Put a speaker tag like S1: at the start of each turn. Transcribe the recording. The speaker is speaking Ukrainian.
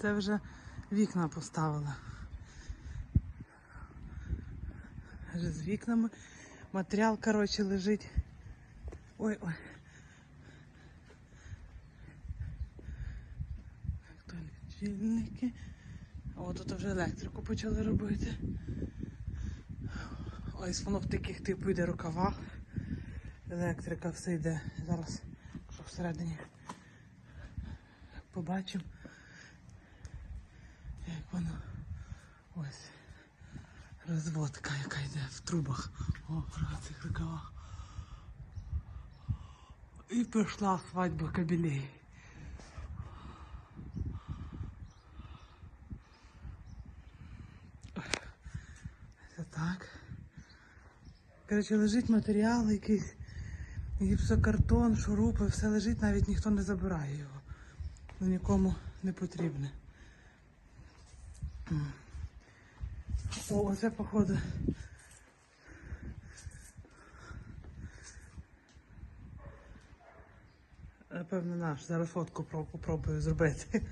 S1: Це вже вікна поставила. Вже з вікнами. Матеріал, коротше, лежить. Ой, ой. Так, лічильники. О, тут вже електрику почали робити. Ось воно в таких типу йде рукавах. Електрика все йде. Зараз, якщо всередині побачимо, як воно ось розводка, яка йде в трубах. О, в цих рукавах. І пішла свадьба кабелей. Це так. Коротше, лежить матеріал якийсь, гіпсокартон, шурупи, все лежить, навіть ніхто не забирає його. Ну, нікому не потрібне. О, оце походу. Напевно, наш. Зараз фотку попробую зробити.